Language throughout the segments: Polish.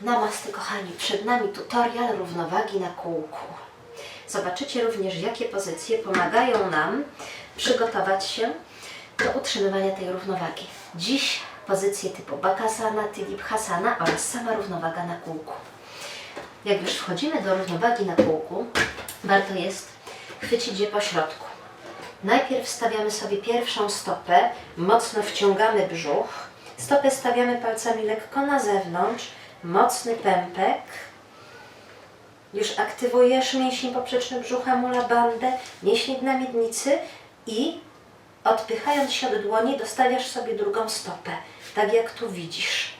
Namaste kochani, przed nami tutorial równowagi na kółku. Zobaczycie również, jakie pozycje pomagają nam przygotować się do utrzymywania tej równowagi. Dziś pozycje typu Bakasana, Tidibhasana oraz sama równowaga na kółku. Jak już wchodzimy do równowagi na kółku, warto jest chwycić je po środku. Najpierw stawiamy sobie pierwszą stopę, mocno wciągamy brzuch. Stopę stawiamy palcami lekko na zewnątrz, mocny pępek. Już aktywujesz mięsień poprzeczny brzucha, mula bandę, mięśnie dna miednicy i odpychając się od dłoni dostawiasz sobie drugą stopę, tak jak tu widzisz.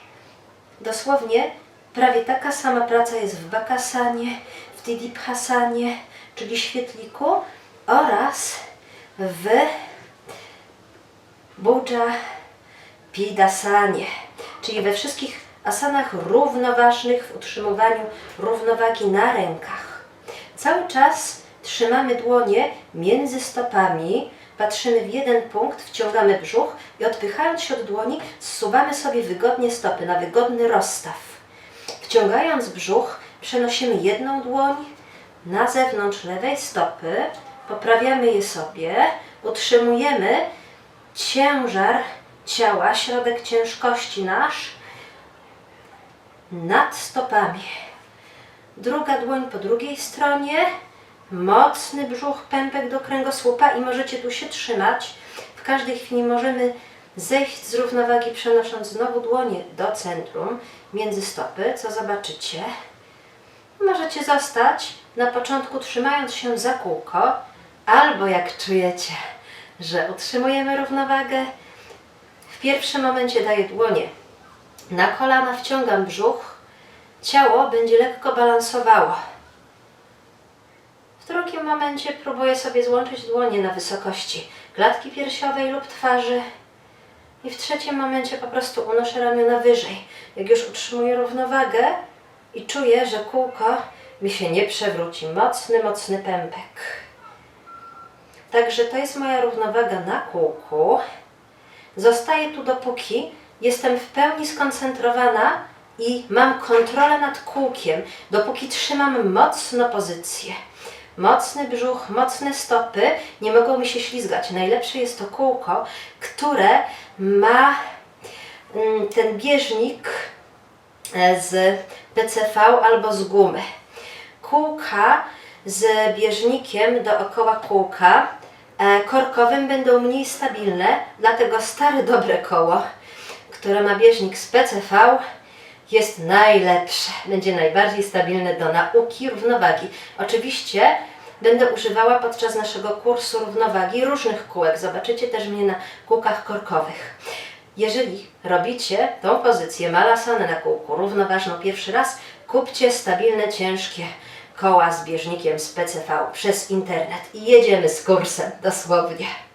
Dosłownie prawie taka sama praca jest w Bakasanie, w Tidibhasanie, czyli świetliku oraz w Buddha Pidasanie, czyli we wszystkich asanach równoważnych w utrzymywaniu równowagi na rękach. Cały czas trzymamy dłonie między stopami, patrzymy w jeden punkt, wciągamy brzuch i odpychając się od dłoni, zsuwamy sobie wygodnie stopy na wygodny rozstaw. Wciągając brzuch, przenosimy jedną dłoń na zewnątrz lewej stopy, poprawiamy je sobie, utrzymujemy ciężar ciała, środek ciężkości nasz nad stopami. Druga dłoń po drugiej stronie, mocny brzuch, pępek do kręgosłupa i możecie tu się trzymać. W każdej chwili możemy zejść z równowagi, przenosząc znowu dłonie do centrum, między stopy, co zobaczycie. Możecie zostać na początku trzymając się za kółko, albo jak czujecie, że utrzymujemy równowagę, w pierwszym momencie daję dłonie na kolana, wciągam brzuch, ciało będzie lekko balansowało. W drugim momencie próbuję sobie złączyć dłonie na wysokości klatki piersiowej lub twarzy. I w trzecim momencie po prostu unoszę ramiona wyżej. Jak już utrzymuję równowagę i czuję, że kółko mi się nie przewróci. Mocny, mocny pępek. Także to jest moja równowaga na kółku. Zostaję tu dopóki jestem w pełni skoncentrowana i mam kontrolę nad kółkiem, dopóki trzymam mocno pozycję. Mocny brzuch, mocne stopy nie mogą mi się ślizgać. Najlepsze jest to kółko, które ma mm, ten bieżnik e, z PCV albo z gumy. Kółka z bieżnikiem dookoła kółka e, korkowym będą mniej stabilne, dlatego stare dobre koło, które ma bieżnik z PCV jest najlepsze. Będzie najbardziej stabilne do nauki równowagi. Oczywiście będę używała podczas naszego kursu równowagi różnych kółek. Zobaczycie też mnie na kółkach korkowych. Jeżeli robicie tą pozycję malasane na kółku równoważną pierwszy raz, kupcie stabilne, ciężkie koła z bieżnikiem z PCV przez internet i jedziemy z kursem, dosłownie.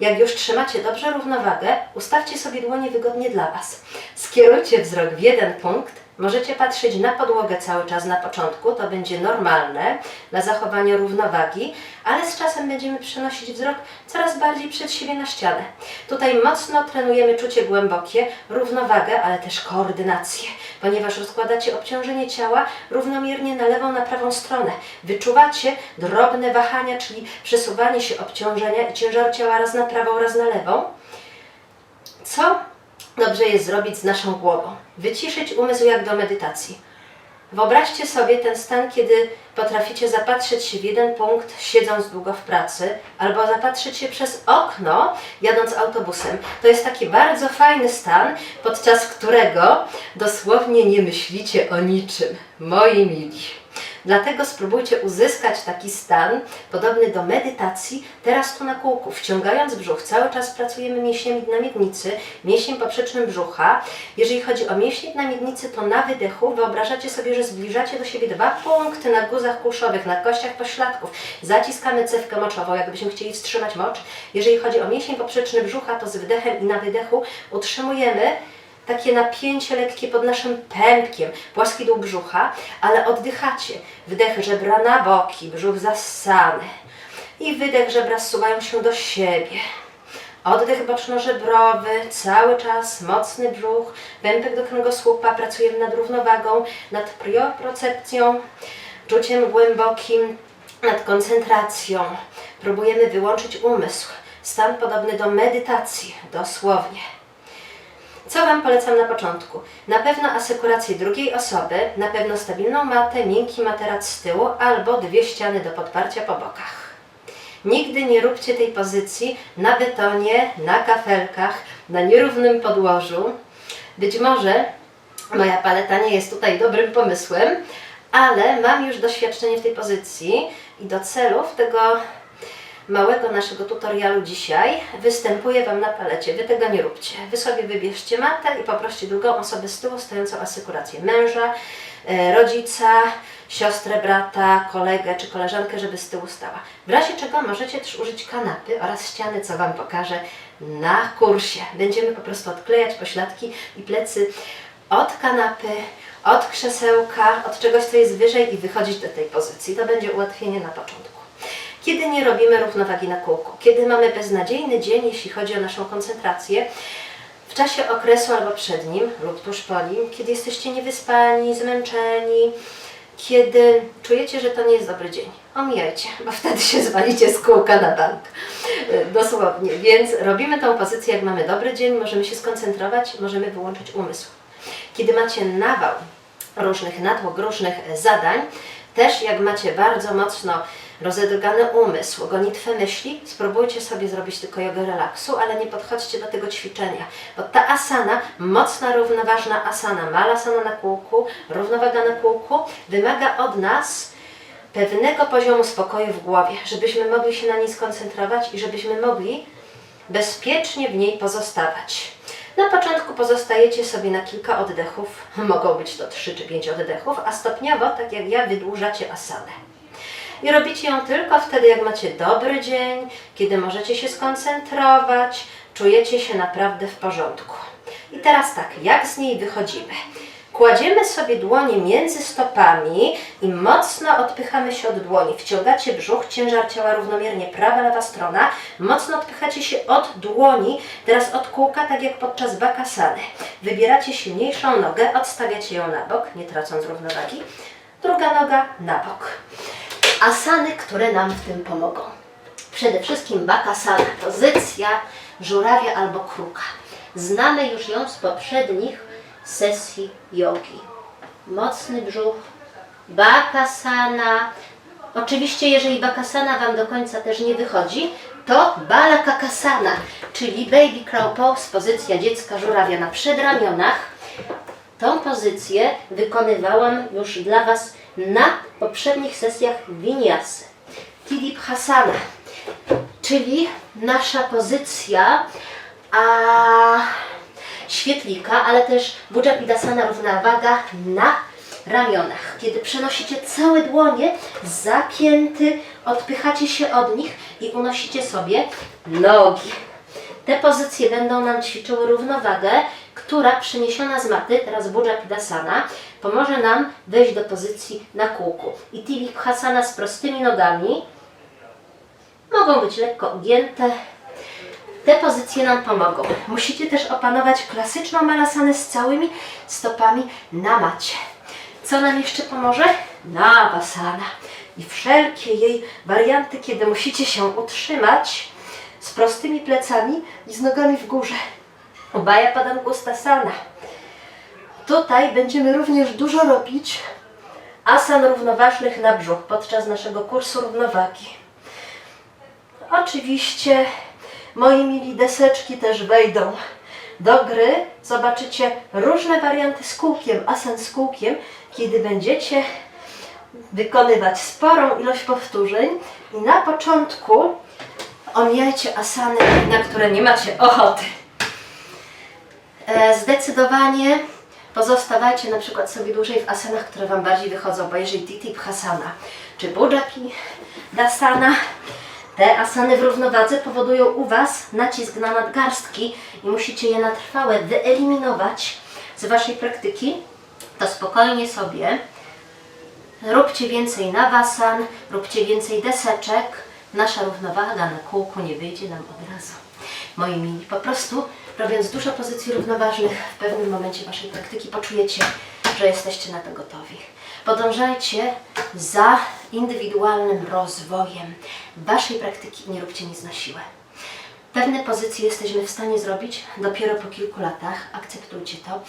Jak już trzymacie dobrze równowagę, ustawcie sobie dłonie wygodnie dla Was. Skierujcie wzrok w jeden punkt. Możecie patrzeć na podłogę cały czas na początku, to będzie normalne dla zachowania równowagi, ale z czasem będziemy przenosić wzrok coraz bardziej przed siebie na ścianę. Tutaj mocno trenujemy czucie głębokie, równowagę, ale też koordynację, ponieważ rozkładacie obciążenie ciała równomiernie na lewą, na prawą stronę. Wyczuwacie drobne wahania, czyli przesuwanie się obciążenia i ciężaru ciała raz na prawą, raz na lewą. Co dobrze jest zrobić z naszą głową? Wyciszyć umysł jak do medytacji. Wyobraźcie sobie ten stan, kiedy potraficie zapatrzeć się w jeden punkt, siedząc długo w pracy, albo zapatrzeć się przez okno, jadąc autobusem. To jest taki bardzo fajny stan, podczas którego dosłownie nie myślicie o niczym. Moi mili. Dlatego spróbujcie uzyskać taki stan podobny do medytacji, teraz tu na kółku, wciągając brzuch. Cały czas pracujemy mięśniami dna miednicy, mięśniem poprzecznym brzucha. Jeżeli chodzi o mięśnie dna miednicy, to na wydechu wyobrażacie sobie, że zbliżacie do siebie dwa punkty na guzach kulszowych, na kościach pośladków. Zaciskamy cewkę moczową, jakbyśmy chcieli wstrzymać mocz. Jeżeli chodzi o mięsień poprzeczny brzucha, to z wydechem i na wydechu utrzymujemy takie napięcie lekkie pod naszym pępkiem, płaski dół brzucha, ale oddychacie. Wdech żebra na boki, brzuch zassany. I wydech żebra zsuwają się do siebie. Oddech boczno-żebrowy, cały czas mocny brzuch, pępek do kręgosłupa, pracujemy nad równowagą, nad prioprocepcją, czuciem głębokim, nad koncentracją. Próbujemy wyłączyć umysł. Stan podobny do medytacji, dosłownie. Co Wam polecam na początku? Na pewno asekurację drugiej osoby, na pewno stabilną matę, miękki materac z tyłu albo dwie ściany do podparcia po bokach. Nigdy nie róbcie tej pozycji na betonie, na kafelkach, na nierównym podłożu. Być może moja paleta nie jest tutaj dobrym pomysłem, ale mam już doświadczenie w tej pozycji i do celów tego małego naszego tutorialu dzisiaj występuję Wam na palecie. Wy tego nie róbcie. Wy sobie wybierzcie matę i poproście drugą osobę z tyłu stojącą asekurację męża, e, rodzica, siostrę, brata, kolegę czy koleżankę, żeby z tyłu stała. W razie czego możecie też użyć kanapy oraz ściany, co Wam pokażę na kursie. Będziemy po prostu odklejać pośladki i plecy od kanapy, od krzesełka, od czegoś, co jest wyżej i wychodzić do tej pozycji. To będzie ułatwienie na początku. Kiedy nie robimy równowagi na kółku, kiedy mamy beznadziejny dzień, jeśli chodzi o naszą koncentrację, w czasie okresu albo przed nim lub tuż po nim, kiedy jesteście niewyspani, zmęczeni, kiedy czujecie, że to nie jest dobry dzień, omijajcie, bo wtedy się zwalicie z kółka na bank. E, Dosłownie. Więc robimy tą pozycję, jak mamy dobry dzień, możemy się skoncentrować, możemy wyłączyć umysł. Kiedy macie nawał różnych natłok, różnych zadań, też jak macie bardzo mocno rozedrgany umysł, gonitwę myśli, spróbujcie sobie zrobić tylko jogę relaksu, ale nie podchodźcie do tego ćwiczenia, bo ta asana, mocna, równoważna asana, malasana na kółku, równowaga na kółku, wymaga od nas pewnego poziomu spokoju w głowie, żebyśmy mogli się na niej skoncentrować i żebyśmy mogli bezpiecznie w niej pozostawać. Na początku pozostajecie sobie na kilka oddechów, mogą być to 3 czy 5 oddechów, a stopniowo, tak jak ja, wydłużacie asanę. I robicie ją tylko wtedy, jak macie dobry dzień, kiedy możecie się skoncentrować, czujecie się naprawdę w porządku. I teraz tak, jak z niej wychodzimy? Kładziemy sobie dłonie między stopami i mocno odpychamy się od dłoni. Wciągacie brzuch, ciężar ciała równomiernie, prawa, lewa strona. Mocno odpychacie się od dłoni, teraz od kółka, tak jak podczas bakasany. Wybieracie silniejszą nogę, odstawiacie ją na bok, nie tracąc równowagi. Druga noga na bok. Asany, które nam w tym pomogą. Przede wszystkim bakasana, pozycja żurawia albo kruka. Znamy już ją z poprzednich sesji jogi. Mocny brzuch, bakasana. Oczywiście, jeżeli bakasana Wam do końca też nie wychodzi, to balakakasana, czyli baby crow pose, pozycja dziecka żurawia na przedramionach. Tą pozycję wykonywałam już dla Was na poprzednich sesjach winiasy. Tidiphasana, czyli nasza pozycja a świetlika, ale też Bujapidasana równowaga na ramionach. Kiedy przenosicie całe dłonie, zapięty, odpychacie się od nich i unosicie sobie nogi. Te pozycje będą nam ćwiczyły równowagę, która przeniesiona z maty, teraz Bujapidasana, pomoże nam wejść do pozycji na kółku. I Tivikhasana z prostymi nogami mogą być lekko ugięte. Te pozycje nam pomogą. Musicie też opanować klasyczną malasanę z całymi stopami na macie. Co nam jeszcze pomoże? Navasana. I wszelkie jej warianty, kiedy musicie się utrzymać z prostymi plecami i z nogami w górze. Ubaya Padangustasana. Tutaj będziemy również dużo robić asan równoważnych na brzuch podczas naszego kursu równowagi. Oczywiście moi mili deseczki też wejdą do gry. Zobaczycie różne warianty z kółkiem, asan z kółkiem, kiedy będziecie wykonywać sporą ilość powtórzeń i na początku omijajcie asany, na które nie macie ochoty. E, Zdecydowanie pozostawajcie na przykład sobie dłużej w asanach, które Wam bardziej wychodzą, bo jeżeli Titipkhasana czy Bujaki Dasana, te asany w równowodze powodują u Was nacisk na nadgarstki i musicie je na trwałe wyeliminować z Waszej praktyki, to spokojnie sobie róbcie więcej nawasan, róbcie więcej deseczek. Nasza równowaga na kółku nie wyjdzie nam od razu. moi mili. Po prostu robiąc dużo pozycji równoważnych, w pewnym momencie Waszej praktyki poczujecie, że jesteście na to gotowi. Podążajcie za indywidualnym rozwojem Waszej praktyki i nie róbcie nic na siłę. Pewne pozycje jesteśmy w stanie zrobić dopiero po kilku latach. Akceptujcie to.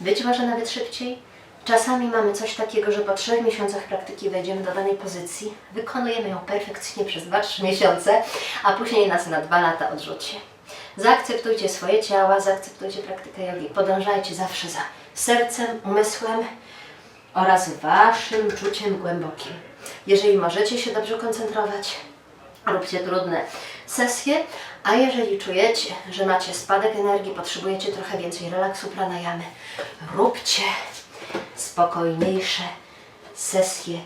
Być może nawet szybciej. Czasami mamy coś takiego, że po trzech miesiącach praktyki wejdziemy do danej pozycji, wykonujemy ją perfekcyjnie przez 2-3 miesiące, a później nas na 2 lata odrzuci. Zaakceptujcie swoje ciała, zaakceptujcie praktykę jogi. Podążajcie zawsze za sercem, umysłem oraz waszym czuciem głębokim. Jeżeli możecie się dobrze koncentrować, róbcie trudne sesje, a jeżeli czujecie, że macie spadek energii, potrzebujecie trochę więcej relaksu pranayamy, róbcie spokojniejsze sesje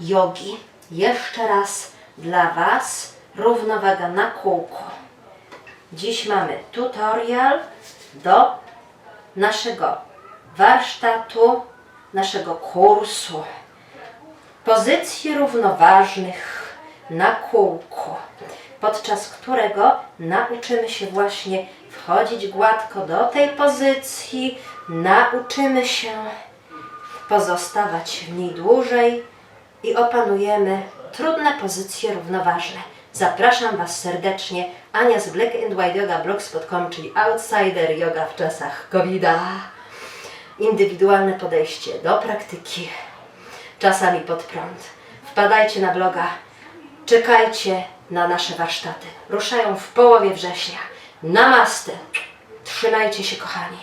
jogi. Jeszcze raz dla Was równowaga na kółku. Dziś mamy tutorial do naszego warsztatu, naszego kursu pozycji równoważnych na kółku, podczas którego nauczymy się właśnie wchodzić gładko do tej pozycji, nauczymy się pozostawać w niej dłużej i opanujemy trudne pozycje równoważne. Zapraszam Was serdecznie. Ania z Black and White Yoga Blogspot.com, czyli Outsider Yoga w czasach covid -a. Indywidualne podejście do praktyki czasami pod prąd. Wpadajcie na bloga, czekajcie na nasze warsztaty. Ruszają w połowie września. Namaste. Trzymajcie się, kochani.